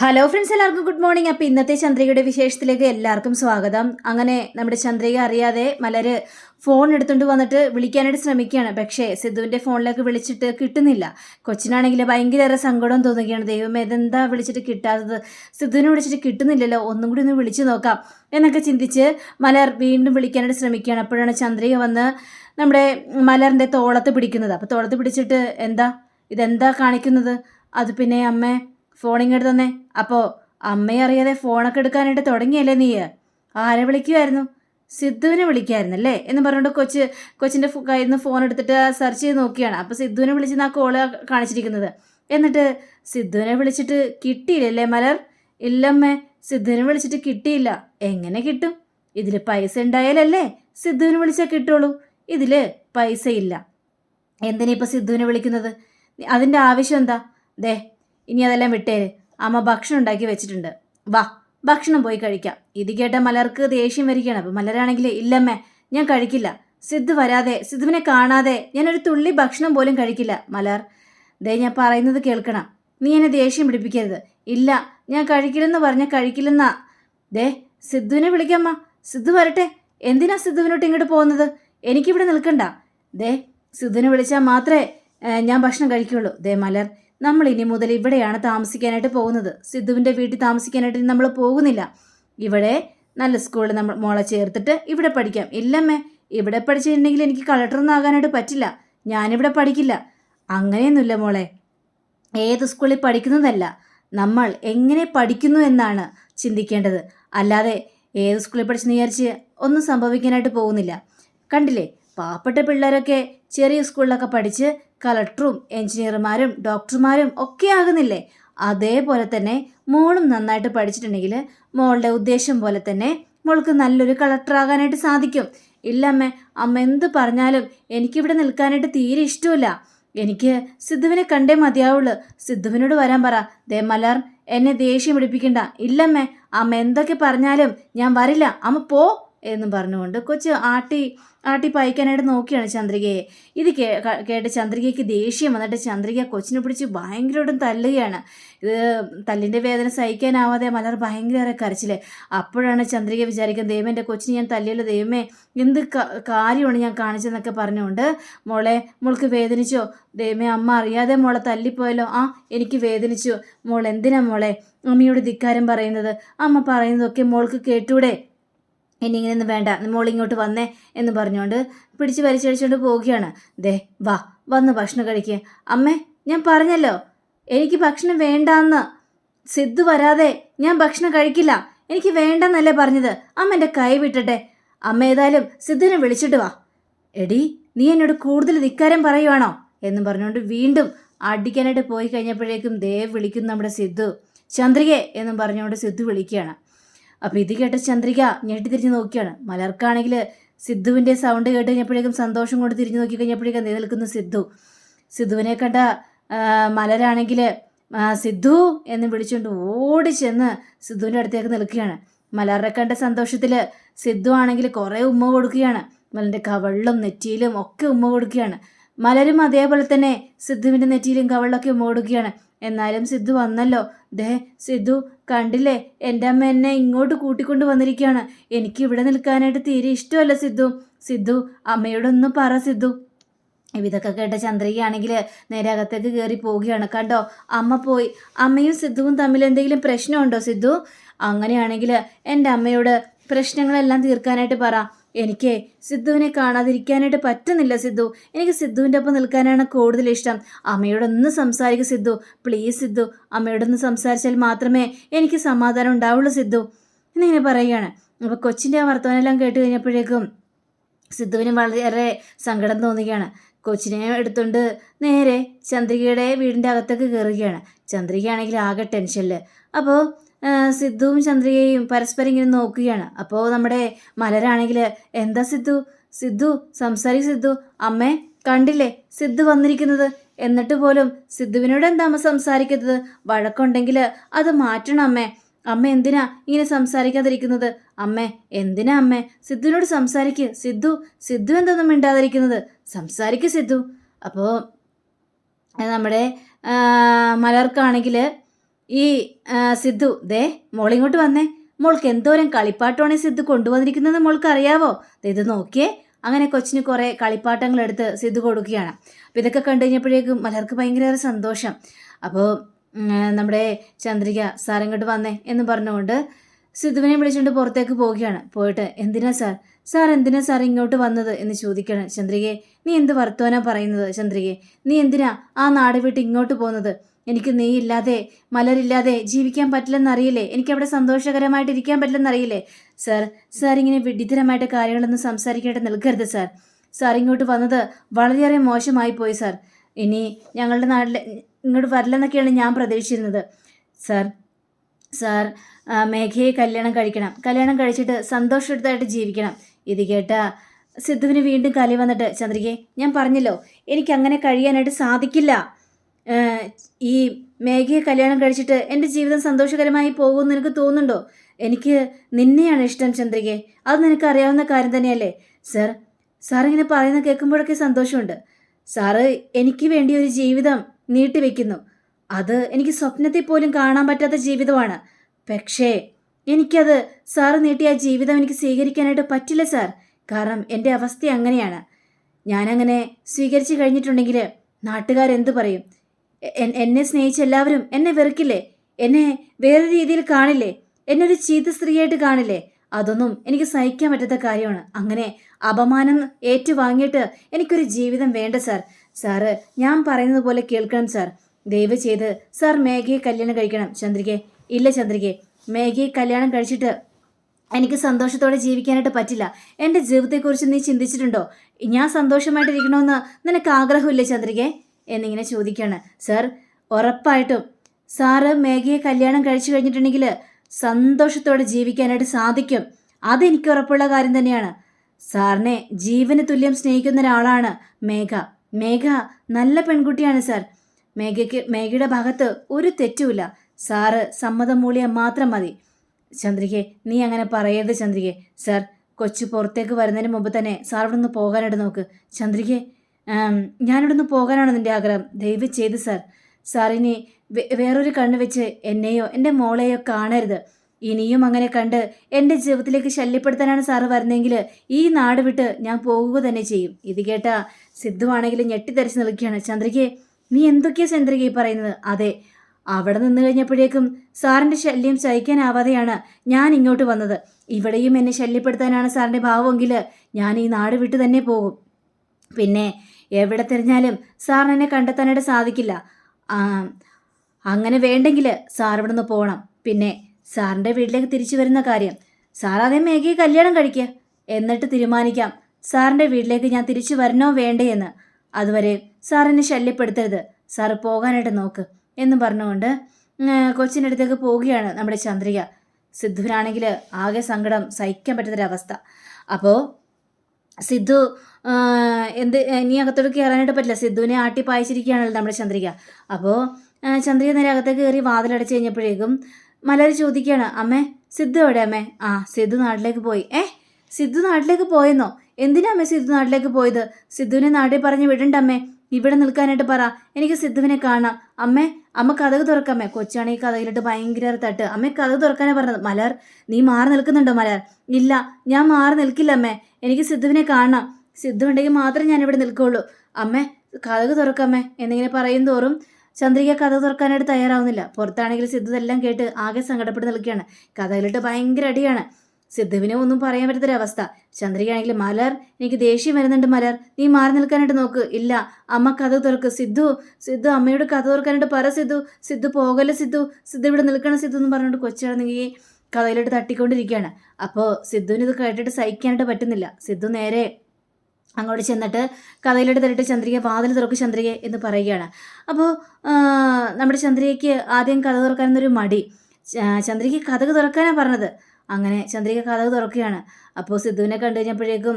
Hello friends എല്ലാവർക്കും good morning അപ്പോൾ ഇന്നത്തെ ചന്ദ്രികയുടെ വിശേഷത്തിലേക്ക് എല്ലാവർക്കും സ്വാഗതം. അങ്ങനെ നമ്മുടെ ചന്ദ്രിക അറിയാതെ മലര് ഫോൺ എടുത്തുകൊണ്ട് വന്നിട്ട് വിളിക്കാനായിട്ട് ശ്രമിക്കുകയാണ്. പക്ഷേ സിദ്ധുവിന്റെ ഫോണിലേക്ക് വിളിച്ചിട്ട് കിട്ടുന്നില്ല. കൊച്ചിനാണെങ്കിൽ ഭയങ്കര സങ്കടം തോന്നുകയാണ്. ദൈവമേ ഇതെന്താ വിളിച്ചിട്ട് കിട്ടാത്തത്? സിദ്ധുവിനെ വിളിച്ചിട്ട് കിട്ടുന്നില്ലല്ലോ. ഒന്നും കൂടി ഒന്ന് വിളിച്ചു നോക്കാം. എന്നൊക്കെ ചിന്തിച്ച് മലർ വീണ്ടും വിളിക്കാനായിട്ട് ശ്രമിക്കുകയാണ്. അപ്പോഴാണ് ചന്ദ്രിക വന്ന് നമ്മുടെ മലറിന്റെ തോളത്ത് പിടിക്കുന്നത്. അപ്പോൾ തോളത്ത് പിടിച്ചിട്ട് എന്താ? ഇതെന്താ കാണിക്കുന്നത്? അത് പിന്നെ അമ്മേ ഫോണിങ്ങോട്ട് തന്നെ. അപ്പോൾ അമ്മയെ അറിയാതെ ഫോണൊക്കെ എടുക്കാനായിട്ട് തുടങ്ങിയല്ലേ നീ? ആരെ വിളിക്കുമായിരുന്നു സിദ്ധുവിനെ വിളിക്കായിരുന്നല്ലേ? എന്ന് പറഞ്ഞുകൊണ്ട് കൊച്ച് കൊച്ചിന്റെ കയ്യിൽ നിന്ന് ഫോൺ എടുത്തിട്ട് സെർച്ച് ചെയ്ത് നോക്കിയാണ്. അപ്പോൾ സിദ്ധുവിനെ വിളിച്ച് ആ കോൾ കാണിച്ചിരിക്കുന്നത്. എന്നിട്ട് സിദ്ധുവിനെ വിളിച്ചിട്ട് കിട്ടിയില്ലല്ലേ മലർ? ഇല്ലമ്മേ സിദ്ധുവിനെ വിളിച്ചിട്ട് കിട്ടിയില്ല. എങ്ങനെ കിട്ടും? ഇതിൽ പൈസ ഉണ്ടായാലല്ലേ സിദ്ധുവിനെ വിളിച്ചാൽ കിട്ടുള്ളൂ. ഇതിൽ പൈസ ഇല്ല എന്തിനാ ഇപ്പോൾ സിദ്ധുവിനെ വിളിക്കുന്നത്? അതിന്റെ ആവശ്യം എന്താ? ദേ ഇനി അതെല്ലാം വിട്ടേര്. അമ്മ ഭക്ഷണം ഉണ്ടാക്കി വെച്ചിട്ടുണ്ട്. വാ ഭക്ഷണം പോയി കഴിക്കാം. ഇത് കേട്ട മലർക്ക് ദേഷ്യം വരികയാണ്. അപ്പം മലരാണെങ്കിൽ ഇല്ലമ്മേ ഞാൻ കഴിക്കില്ല. സിദ്ധു വരാതെ സിദ്ധുവിനെ കാണാതെ ഞാനൊരു തുള്ളി ഭക്ഷണം പോലും കഴിക്കില്ല. മലർ ദേ ഞാൻ പറയുന്നത് കേൾക്കണം. നീ എന്നെ ദേഷ്യം പിടിപ്പിക്കരുത്. ഇല്ല ഞാൻ കഴിക്കില്ലെന്ന് പറഞ്ഞ കഴിക്കില്ലെന്നാ. ദേ സിദ്ധുവിനെ വിളിക്കാമ്മ. സിദ്ധു വരട്ടെ. എന്തിനാ സിദ്ധുവിനോട്ട് ഇങ്ങോട്ട് പോകുന്നത്? എനിക്കിവിടെ നിൽക്കണ്ട. ദേ സിദ്ധുവിനെ വിളിച്ചാൽ മാത്രമേ ഞാൻ ഭക്ഷണം കഴിക്കുള്ളൂ. ദേ മലർ നമ്മൾ ഇനി മുതൽ ഇവിടെയാണ് താമസിക്കാനായിട്ട് പോകുന്നത്. സിദ്ധുവിന്റെ വീട്ടിൽ താമസിക്കാനായിട്ട് നമ്മൾ പോകുന്നില്ല. ഇവിടെ നല്ല സ്കൂളിൽ നമ്മൾ മോളെ ചേർത്തിട്ട് ഇവിടെ പഠിക്കാം. ഇല്ലമ്മേ ഇവിടെ പഠിച്ചിട്ടുണ്ടെങ്കിൽ എനിക്ക് കളക്ടറൊന്നും ആകാനായിട്ട് പറ്റില്ല. ഞാനിവിടെ പഠിക്കില്ല. അങ്ങനെയൊന്നുമില്ല മോളെ. ഏത് സ്കൂളിൽ പഠിക്കുന്നതല്ല. നമ്മൾ എങ്ങനെ പഠിക്കുന്നു എന്നാണ് ചിന്തിക്കേണ്ടത്. അല്ലാതെ ഏത് സ്കൂളിൽ പഠിച്ചെന്ന് വിചാരിച്ച് ഒന്നും സംഭവിക്കാനായിട്ട് പോകുന്നില്ല. കണ്ടില്ലേ? പാവപ്പെട്ട പിള്ളേരൊക്കെ ചെറിയ സ്കൂളിലൊക്കെ പഠിച്ച് കളക്ടറും എഞ്ചിനീയർമാരും ഡോക്ടർമാരും ഒക്കെ ആകുന്നില്ലേ? അതേപോലെ തന്നെ മോളും നന്നായിട്ട് പഠിച്ചിട്ടുണ്ടെങ്കിൽ മോളുടെ ഉദ്ദേശം പോലെ തന്നെ മോൾക്ക് നല്ലൊരു കളക്ടറാകാനായിട്ട് സാധിക്കും. ഇല്ല അമ്മേ എന്ത് പറഞ്ഞാലും എനിക്കിവിടെ നിൽക്കാനായിട്ട് തീരെ ഇഷ്ടമില്ല. എനിക്ക് സിദ്ധുവിനെ കണ്ടേ മതിയാവുള്ളൂ. സിദ്ധുവിനോട് വരാൻ പറ. ദേ മലാർ എന്നെ ദേഷ്യം പിടിപ്പിക്കണ്ട. ഇല്ലമ്മേ അമ്മ എന്തൊക്കെ പറഞ്ഞാലും ഞാൻ വരില്ല. അമ്മ പോ എന്നും പറഞ്ഞുകൊണ്ട് കൊച്ചു ആട്ടി ആട്ടി പായിക്കാനായിട്ട് നോക്കിയാണ് ചന്ദ്രികയെ. ഇത് കേ കേട്ട് ചന്ദ്രികയ്ക്ക് ദേഷ്യം വന്നിട്ട് ചന്ദ്രിക കൊച്ചിനെ പിടിച്ച് ഭയങ്കരമായിട്ടും തല്ലുകയാണ്. ഇത് തല്ലിന്റെ വേദന സഹിക്കാനാവാതെ മലർ ഭയങ്കര കരച്ചിൽ. അപ്പോഴാണ് ചന്ദ്രിക വിചാരിക്കുന്നത് ദൈവം എന്റെ കൊച്ചിനെ ഞാൻ തല്ലിയല്ലോ ദൈവമേ എന്ത് കാര്യമാണ് ഞാൻ കാണിച്ചതെന്നൊക്കെ പറഞ്ഞുകൊണ്ട് മോളെ മോൾക്ക് വേദനിച്ചോ? ദൈവമേ അമ്മ അറിയാതെ മോളെ തല്ലിപ്പോയല്ലോ. ആ എനിക്ക് വേദനിച്ചു. മോൾ എന്തിനാ മോളെ? അമ്മയോട് ധിക്കാരം പറയുന്നത്. അമ്മ പറയുന്നതൊക്കെ മോൾക്ക് കേട്ടൂടെ? ഇനി ഇങ്ങനെയൊന്നും വേണ്ട മോളിങ്ങോട്ട് വന്നേ എന്ന് പറഞ്ഞുകൊണ്ട് പിടിച്ച് വലിച്ചടിച്ചുകൊണ്ട് പോവുകയാണ്. ദേ വാ വന്ന് ഭക്ഷണം കഴിക്കുക അമ്മേ ഞാൻ പറഞ്ഞല്ലോ എനിക്ക് ഭക്ഷണം വേണ്ടാന്ന്. സിദ്ധു വരാതെ ഞാൻ ഭക്ഷണം കഴിക്കില്ല എനിക്ക് വേണ്ടെന്നല്ലേ പറഞ്ഞത്. അമ്മ എന്റെ കൈ വിട്ടട്ടെ. അമ്മ ഏതായാലും സിദ്ധുവിനെ വിളിച്ചിട്ട് വാ. എടി നീ എന്നോട് കൂടുതൽ ധിക്കാരം പറയുവാണോ? എന്ന് പറഞ്ഞുകൊണ്ട് വീണ്ടും അടിക്കാനായിട്ട് പോയി കഴിഞ്ഞപ്പോഴേക്കും ദേവ് വിളിക്കുന്നു നമ്മുടെ സിദ്ധു. ചന്ദ്രികെ എന്നും പറഞ്ഞുകൊണ്ട് സിദ്ധു വിളിക്കുകയാണ്. അപ്പോൾ ഇത് കേട്ട ചന്ദ്രിക ഞെട്ടി തിരിഞ്ഞു നോക്കിയാണ്. മലർക്കാണെങ്കിൽ സിദ്ധുവിന്റെ സൗണ്ട് കേട്ട് കഴിഞ്ഞപ്പോഴേക്കും സന്തോഷം കൊണ്ട് തിരിഞ്ഞു നോക്കി കഴിഞ്ഞപ്പോഴേക്കും നീ സിദ്ധു. സിദ്ധുവിനെ കണ്ട മലരാണെങ്കിൽ സിദ്ധു എന്ന് വിളിച്ചുകൊണ്ട് ഓടി ചെന്ന് സിദ്ധുവിന്റെ അടുത്തേക്ക് നിൽക്കുകയാണ്. മലറെ കണ്ട സന്തോഷത്തിൽ സിദ്ധു ആണെങ്കിൽ കുറേ ഉമ്മ കൊടുക്കുകയാണ്. മലന്റെ കവളിലും നെറ്റിയിലും ഒക്കെ ഉമ്മ കൊടുക്കുകയാണ്. മലരും അതേപോലെ തന്നെ സിദ്ധുവിന്റെ നെറ്റിയിലും കവളിലൊക്കെ ഉമ്മ കൊടുക്കുകയാണ്. എന്നാലും സിദ്ധു വന്നല്ലോ. ദേ സിദ്ധു കണ്ടില്ലേ? എന്റെ അമ്മ എന്നെ ഇങ്ങോട്ട് കൂട്ടിക്കൊണ്ട് വന്നിരിക്കുകയാണ്. എനിക്ക് ഇവിടെ നിൽക്കാനായിട്ട് തീരെ ഇഷ്ടമല്ല സിദ്ധു. സിദ്ധു അമ്മയോടൊന്നും പറ സിദ്ധു. ഇതൊക്കെ കേട്ട ചന്ദ്രികയാണെങ്കിൽ നേരെ അകത്തേക്ക് കയറി പോവുകയാണ്. കണ്ടോ? അമ്മ പോയി. അമ്മയും സിദ്ധുവും തമ്മിൽ എന്തെങ്കിലും പ്രശ്നമുണ്ടോ സിദ്ധു? അങ്ങനെയാണെങ്കിൽ എന്റെ അമ്മയോട് പ്രശ്നങ്ങളെല്ലാം തീർക്കാനായിട്ട് പറ. എനിക്ക് സിദ്ധുവിനെ കാണാതിരിക്കാനായിട്ട് പറ്റുന്നില്ല സിദ്ധു. എനിക്ക് സിദ്ധുവിന്റെ ഒപ്പം നിൽക്കാനാണ് കൂടുതൽ ഇഷ്ടം. അമ്മയോടൊന്ന് സംസാരിക്കും സിദ്ധു. പ്ലീസ് സിദ്ധു അമ്മയോടൊന്ന് സംസാരിച്ചാൽ മാത്രമേ എനിക്ക് സമാധാനം ഉണ്ടാവുള്ളൂ സിദ്ധു. എന്നിങ്ങനെ പറയുകയാണ്. അപ്പോൾ കൊച്ചിന്റെ ആ വർത്തമാനമെല്ലാം കേട്ട് കഴിഞ്ഞപ്പോഴേക്കും സിദ്ധുവിന് വളരെ സങ്കടം തോന്നുകയാണ്. കൊച്ചിനെ എടുത്തുകൊണ്ട് നേരെ ചന്ദ്രികയുടെ വീടിന്റെ അകത്തേക്ക് കയറുകയാണ്. ചന്ദ്രികയാണെങ്കിൽ ആകെ ടെൻഷനിൽ അപ്പോൾ സിദ്ധുവും ചന്ദ്രികയും പരസ്പരം ഇങ്ങനെ നോക്കുകയാണ്. അപ്പോൾ നമ്മുടെ മലരാണെങ്കിൽ എന്താ സിദ്ധു? സിദ്ധു സംസാരി സിദ്ധു. അമ്മേ കണ്ടില്ലേ? സിദ്ധു വന്നിരിക്കുന്നത്. എന്നിട്ട് പോലും സിദ്ധുവിനോട് എന്താ അമ്മ സംസാരിക്കുന്നത്? വഴക്കുണ്ടെങ്കിൽ അത് മാറ്റണം അമ്മേ. അമ്മ എന്തിനാ ഇങ്ങനെ സംസാരിക്കാതിരിക്കുന്നത്? അമ്മേ എന്തിനാ അമ്മേ? സിദ്ധുവിനോട് സംസാരിക്ക്. സിദ്ധു സിദ്ധു എന്തൊന്നും മിണ്ടാതിരിക്കുന്നത്? സംസാരിക്ക് സിദ്ധു. അപ്പോൾ നമ്മുടെ മലർക്കാണെങ്കിൽ ഈ സിദ്ധു ദേ മോളിങ്ങോട്ട് വന്നേ. മോൾക്ക് എന്തോരം കളിപ്പാട്ടമാണ് സിദ്ധു കൊണ്ടുവന്നിരിക്കുന്നത് മോൾക്ക് അറിയാവോ ഇത് നോക്കിയേ. അങ്ങനെ കൊച്ചിന് കുറേ കളിപ്പാട്ടങ്ങൾ എടുത്ത് സിദ്ധു കൊടുക്കുകയാണ്. അപ്പോൾ ഇതൊക്കെ കണ്ടു കഴിഞ്ഞപ്പോഴേക്കും മലർക്ക് ഭയങ്കര സന്തോഷം. അപ്പോൾ നമ്മുടെ ചന്ദ്രിക സാർ ഇങ്ങോട്ട് വന്നേ? എന്ന് പറഞ്ഞുകൊണ്ട് സിദ്ധുവിനെ വിളിച്ചുകൊണ്ട് പുറത്തേക്ക് പോവുകയാണ്. പോയിട്ട് എന്തിനാ സാർ? സാർ എന്തിനാ സാർ ഇങ്ങോട്ട് വന്നത്? എന്ന് ചോദിക്കുകയാണ് ചന്ദ്രികയെ. നീ എന്ത് വർത്തമാനാണ് പറയുന്നത് ചന്ദ്രികയെ? നീ എന്തിനാ ആ നാട് വിട്ട് ഇങ്ങോട്ട് പോകുന്നത്? എനിക്ക് നീ ഇല്ലാതെ മലരില്ലാതെ ജീവിക്കാൻ പറ്റില്ലെന്നറിയില്ലേ? എനിക്ക് അവിടെ സന്തോഷകരമായിട്ട് ഇരിക്കാൻ പറ്റില്ലെന്നറിയില്ലേ? സാർ സാർ ഇങ്ങനെ വിഡിതരമായിട്ട് കാര്യങ്ങളൊന്നും സംസാരിക്കാനായിട്ട് നിൽക്കരുത് സാർ. സാർ ഇങ്ങോട്ട് വന്നത് വളരെയേറെ മോശമായി പോയി സാർ. ഇനി ഞങ്ങളുടെ നാട്ടിൽ ഇങ്ങോട്ട് വരില്ലെന്നൊക്കെയാണ് ഞാൻ പ്രതീക്ഷിച്ചിരുന്നത്. സാർ സാർ മേഘയെ കല്യാണം കഴിക്കണം. കല്യാണം കഴിച്ചിട്ട് സന്തോഷമായിട്ട് ജീവിക്കണം. ഇത് കേട്ട സിദ്ധുവിന് വീണ്ടും കലി വന്നിട്ട് ചന്ദ്രികയെ ഞാൻ പറഞ്ഞല്ലോ എനിക്ക് അങ്ങനെ കഴിയാനായിട്ട് സാധിക്കില്ല. ഈ മേഘയെ കല്യാണം കഴിച്ചിട്ട് എന്റെ ജീവിതം സന്തോഷകരമായി പോകുമെന്ന് നിനക്ക് തോന്നുന്നുണ്ടോ? എനിക്ക് നിന്നെയാണ് ഇഷ്ടം ചന്ദ്രികയെ അത് നിനക്ക് അറിയാവുന്ന കാര്യം തന്നെയല്ലേ? സർ സാർ ഇങ്ങനെ പറയുന്ന കേൾക്കുമ്പോഴൊക്കെ സന്തോഷമുണ്ട്. സാറ് എനിക്ക് വേണ്ടി ഒരു ജീവിതം നീട്ടിവെക്കുന്നു. അത് എനിക്ക് സ്വപ്നത്തെ പോലും കാണാൻ പറ്റാത്ത ജീവിതമാണ്. പക്ഷേ എനിക്കത് സാറ് നീട്ടിയ ജീവിതം എനിക്ക് സ്വീകരിക്കാനായിട്ട് പറ്റില്ല സാർ. കാരണം എന്റെ അവസ്ഥ അങ്ങനെയാണ്. ഞാനങ്ങനെ സ്വീകരിച്ചു കഴിഞ്ഞിട്ടുണ്ടെങ്കിൽ നാട്ടുകാരെന്ത് പറയും? എന്നെ സ്നേഹിച്ച എല്ലാവരും എന്നെ വെറുക്കില്ലേ? എന്നെ വേറെ രീതിയിൽ കാണില്ലേ? എന്നെ ഒരു ചീത്ത സ്ത്രീയായിട്ട് കാണില്ലേ? അതൊന്നും എനിക്ക് സഹിക്കാൻ പറ്റാത്ത കാര്യമാണ്. അങ്ങനെ അപമാനം ഏറ്റുവാങ്ങിയിട്ട് എനിക്കൊരു ജീവിതം വേണ്ട സാർ. സാറ് ഞാൻ പറയുന്നത് പോലെ കേൾക്കണം സാർ. ദയവ് ചെയ്ത് സാർ മേഘയെ കല്യാണം കഴിക്കണം ചന്ദ്രികെ. ഇല്ല ചന്ദ്രികെ. മേഘയെ കല്യാണം കഴിച്ചിട്ട് എനിക്ക് സന്തോഷത്തോടെ ജീവിക്കാനായിട്ട് പറ്റില്ല. എന്റെ ജീവിതത്തെക്കുറിച്ച് നീ ചിന്തിച്ചിട്ടുണ്ടോ? ഞാൻ സന്തോഷമായിട്ടിരിക്കണമെന്ന് നിനക്ക് ആഗ്രഹമില്ലേ ചന്ദ്രികെ? എന്നിങ്ങനെ ചോദിക്കുകയാണ്. സർ ഉറപ്പായിട്ടും. സാറ് മേഘയെ കല്യാണം കഴിച്ചു കഴിഞ്ഞിട്ടുണ്ടെങ്കിൽ സന്തോഷത്തോടെ ജീവിക്കാനായിട്ട് സാധിക്കും. അതെനിക്ക് ഉറപ്പുള്ള കാര്യം തന്നെയാണ്. സാറിനെ ജീവന് തുല്യം സ്നേഹിക്കുന്ന ഒരാളാണ് മേഘ. മേഘ നല്ല പെൺകുട്ടിയാണ് സാർ. മേഘയ്ക്ക് മേഘയുടെ ഭാഗത്ത് ഒരു തെറ്റുമില്ല. സാറ് സമ്മതം മൂളിയാൽ മാത്രം മതി. ചന്ദ്രികെ നീ അങ്ങനെ പറയരുത് ചന്ദ്രികെ സാർ കൊച്ചു പുറത്തേക്ക് വരുന്നതിന് മുമ്പ് തന്നെ സാർ ഇവിടെ നിന്ന് പോകാനായിട്ട് നോക്ക്. ചന്ദ്രികെ ആം, ഞാനിവിടെ പോകാനാണ് നിന്റെ ആഗ്രഹം. ദയവ് ചെയ്ത് സാർ. വേ- വേറൊരു കണ്ണ് വെച്ച് എന്നെയോ എന്റെ മോളെയോ കാണരുത്. ഇനിയും അങ്ങനെ കണ്ട് എന്റെ ജീവിതത്തിലേക്ക് ശല്യപ്പെടുത്താനാണ് സാറ് വരുന്നതെങ്കിൽ ഈ നാട് വിട്ട് ഞാൻ പോവുക തന്നെ ചെയ്യും. ഇത് കേട്ട സിദ്ധുവാണെങ്കിൽ ഞെട്ടിത്തരിച്ച് നിൽക്കുകയാണ്. ചന്ദ്രികയെ നീ എന്തൊക്കെയാ ചന്ദ്രിക ഈ പറയുന്നത്? അതെ അവിടെ നിന്ന് കഴിഞ്ഞപ്പോഴേക്കും സാറിന്റെ ശല്യം സഹിക്കാനാവാതെയാണ് ഞാൻ ഇങ്ങോട്ട് വന്നത്. ഇവിടെയും എന്നെ ശല്യപ്പെടുത്താനാണ് സാറിന്റെ ഭാവമെങ്കിൽ ഞാൻ ഈ നാട് വിട്ട് തന്നെ പോകും. പിന്നെ എവിടെ തിരഞ്ഞാലും സാറിന് കണ്ടെത്താനായിട്ട് സാധിക്കില്ല. അങ്ങനെ വേണ്ടെങ്കിൽ സാർ ഇവിടെ നിന്ന് പോകണം. പിന്നെ സാറിന്റെ വീട്ടിലേക്ക് തിരിച്ചു വരുന്ന കാര്യം. സാർ അതേ മേഘയെ കല്യാണം കഴിക്കുക എന്നിട്ട് തീരുമാനിക്കാം. സാറിന്റെ വീട്ടിലേക്ക് ഞാൻ തിരിച്ചു വരണോ വേണ്ടേ എന്ന്. അതുവരെ സാറിനെ ശല്യപ്പെടുത്തരുത്. സാറ് പോകാനായിട്ട് നോക്ക് എന്ന് പറഞ്ഞുകൊണ്ട് കൊച്ചിന്റെ അടുത്തേക്ക് പോവുകയാണ് നമ്മുടെ ചന്ദ്രിക. സിദ്ധുവിനാണെങ്കിൽ ആകെ സങ്കടം സഹിക്കാൻ പറ്റാത്തൊരവസ്ഥ. അപ്പോൾ സിദ്ധു എന്ത് ഇനി അകത്തോട്ട് കയറാനായിട്ട് പറ്റില്ല. സിദ്ധുവിനെ ആട്ടി പായിച്ചിരിക്കുകയാണല്ലോ നമ്മുടെ ചന്ദ്രിക. അപ്പോൾ ചന്ദ്രിക നേരെ അകത്തേക്ക് കയറി വാതിലടച്ച് കഴിഞ്ഞപ്പോഴേക്കും മലര് ചോദിക്കുകയാണ് അമ്മേ സിദ്ധു എവിടെ അമ്മേ? ആ സിദ്ധു നാട്ടിലേക്ക് പോയി. ഏ സിദ്ധു നാട്ടിലേക്ക് പോയെന്നോ? എന്തിനാ അമ്മേ സിദ്ധു നാട്ടിലേക്ക് പോയത്? സിദ്ധുവിനെ നാട്ടിൽ പറഞ്ഞ് വിടണ്ടമ്മേ ഇവിടെ നിൽക്കാനായിട്ട് പറ. എനിക്ക് സിദ്ധുവിനെ കാണാം. അമ്മേ അമ്മ കഥക് തുറക്കമ്മേ കൊച്ചാണെങ്കിൽ കഥയിലിട്ട് ഭയങ്കര തട്ട്. അമ്മ കഥക് തുറക്കാനാ പറഞ്ഞത്. മലർ നീ മാറി നിൽക്കുന്നുണ്ടോ മലർ ഇല്ല ഞാൻ മാറി നിൽക്കില്ല അമ്മേ. എനിക്ക് സിദ്ധുവിനെ കാണണം. സിദ്ധു ഉണ്ടെങ്കിൽ മാത്രമേ ഞാൻ ഇവിടെ നിൽക്കുള്ളൂ. അമ്മേ കഥക് തുറക്കമ്മേ എന്നിങ്ങനെ പറയും തോറും ചന്ദ്രിക കഥ തുറക്കാനായിട്ട് തയ്യാറാവുന്നില്ല. പുറത്താണെങ്കിൽ സിദ്ധു ഇതെല്ലാം കേട്ട് ആകെ സങ്കടപ്പെട്ട് നിൽക്കുകയാണ്. കഥയിലിട്ട് ഭയങ്കര അടിയാണ്. സിദ്ധുവിനെ ഒന്നും പറയാൻ പറ്റാത്തൊരവസ്ഥ. ചന്ദ്രികയാണെങ്കിൽ മലർ എനിക്ക് ദേഷ്യം വരുന്നുണ്ട് മലർ. നീ മാറി നിൽക്കാനായിട്ട് നോക്ക്. ഇല്ല അമ്മ കഥ തുറക്ക്. സിദ്ധു സിദ്ധു അമ്മയോട് കഥ തുറക്കാനായിട്ട് പറ സിദ്ധു. സിദ്ധു പോകല്ല സിദ്ധു? സിദ്ധു ഇവിടെ നിൽക്കണം സിദ്ധു എന്ന് പറഞ്ഞുകൊണ്ട് കൊച്ചാണെങ്കിൽ കഥയിലോട്ട് തട്ടിക്കൊണ്ടിരിക്കുകയാണ്. അപ്പോൾ സിദ്ധുവിന് ഇത് കേട്ടിട്ട് സഹിക്കാനായിട്ട് പറ്റുന്നില്ല. സിദ്ധു നേരെ അങ്ങോട്ട് ചെന്നിട്ട് കഥയിലോട്ട് തരട്ട് ചന്ദ്രിക വാതിൽ തുറക്ക് ചന്ദ്രിക എന്ന് പറയുകയാണ്. അപ്പോൾ നമ്മുടെ ചന്ദ്രികയ്ക്ക് ആദ്യം കഥ തുറക്കാനൊരു മടി. ചന്ദ്രിക കഥ തുറക്കാനാണ് പറഞ്ഞത്. അങ്ങനെ ചന്ദ്രിക കഥകൾ തുറക്കുകയാണ്. അപ്പോൾ സിദ്ധുവിനെ കണ്ടു കഴിഞ്ഞപ്പോഴേക്കും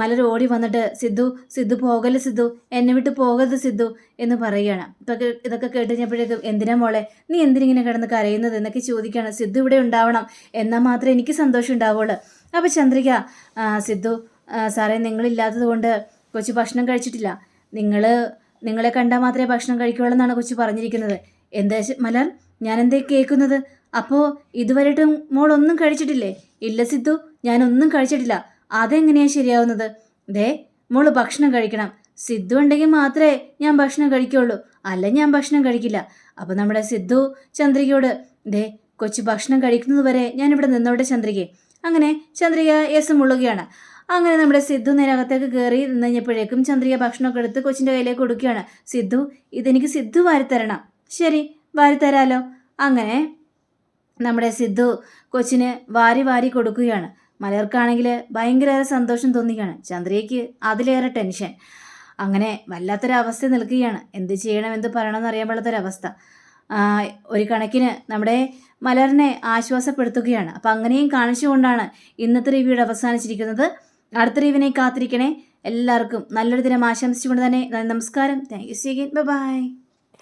മലർ ഓടി വന്നിട്ട് സിദ്ധു സിദ്ധു പോകൽ സിദ്ധു? എന്നെ വിട്ട് പോകരുത് സിദ്ധു എന്ന് പറയുകയാണ്. ഇതൊക്കെ ഇതൊക്കെ കേട്ട് കഴിഞ്ഞപ്പോഴേക്കും എന്തിനാ മോളെ? നീ എന്തിനിങ്ങനെ കിടന്ന് കരയുന്നത്? എന്നൊക്കെ ചോദിക്കുകയാണ്. സിദ്ധു ഇവിടെ ഉണ്ടാവണം. എന്നാൽ മാത്രമേ എനിക്ക് സന്തോഷം ഉണ്ടാവുള്ളൂ. അപ്പോൾ ചന്ദ്രിക സിദ്ധു സാറേ നിങ്ങളില്ലാത്തത് കൊണ്ട് കൊച്ചു ഭക്ഷണം കഴിച്ചിട്ടില്ല. നിങ്ങൾ നിങ്ങളെ കണ്ടാൽ മാത്രമേ ഭക്ഷണം കഴിക്കുകയുള്ളൂ എന്നാണ് കൊച്ചു പറഞ്ഞിരിക്കുന്നത്. എന്താ മലർ ഞാനെന്തേ കേൾക്കുന്നത്? അപ്പോൾ ഇതുവരെയിട്ടും മോൾ ഒന്നും കഴിച്ചിട്ടില്ലേ? ഇല്ല സിദ്ധു ഞാനൊന്നും കഴിച്ചിട്ടില്ല. അതെങ്ങനെയാ ശരിയാവുന്നത്? ദേ മോൾ ഭക്ഷണം കഴിക്കണം. സിദ്ധു ഉണ്ടെങ്കിൽ മാത്രമേ ഞാൻ ഭക്ഷണം കഴിക്കുള്ളൂ. അല്ല ഞാൻ ഭക്ഷണം കഴിക്കില്ല. അപ്പോൾ നമ്മുടെ സിദ്ധു ചന്ദ്രികയോട് ദേ കൊച്ചു ഭക്ഷണം കഴിക്കുന്നത് വരെ ഞാനിവിടെ നിന്നോട്ടെ ചന്ദ്രികയെ അങ്ങനെ ചന്ദ്രിക യേസ് മുള്ളുകയാണ്. അങ്ങനെ നമ്മുടെ സിദ്ധു നേരകത്തേക്ക് കയറി നിന്ന് കഴിഞ്ഞപ്പോഴേക്കും ചന്ദ്രിക ഭക്ഷണമൊക്കെ എടുത്ത് കൊച്ചിന്റെ കയ്യിലേക്ക് കൊടുക്കുകയാണ്. സിദ്ധു ഇതെനിക്ക് സിദ്ധു വാരിത്തരണം. ശരി വാരിത്തരാലോ. അങ്ങനെ നമ്മുടെ സിദ്ധു കൊച്ചിന് വാരി വാരി കൊടുക്കുകയാണ്. മലർക്കാണെങ്കിൽ ഭയങ്കര സന്തോഷം തോന്നിക്കുകയാണ്. ചന്ദ്രയ്ക്ക് അതിലേറെ ടെൻഷൻ. അങ്ങനെ വല്ലാത്തൊരവസ്ഥ നിൽക്കുകയാണ്. എന്ത് ചെയ്യണം എന്ത് പറയണമെന്ന് അറിയാൻ പാടാത്തൊരവസ്ഥ ഒരു കണക്കിന് നമ്മുടെ മലറിനെ ആശ്വാസപ്പെടുത്തുകയാണ്. അപ്പം അങ്ങനെയും കാണിച്ചുകൊണ്ടാണ് ഇന്നത്തെ റിവ്യൂടെ അവസാനിച്ചിരിക്കുന്നത്. അടുത്ത റിവ്യൂവിനെ കാത്തിരിക്കണേ. എല്ലാവർക്കും നല്ലൊരു ദിനം ആശംസിച്ചുകൊണ്ട് തന്നെ നമസ്കാരം. Thank you C by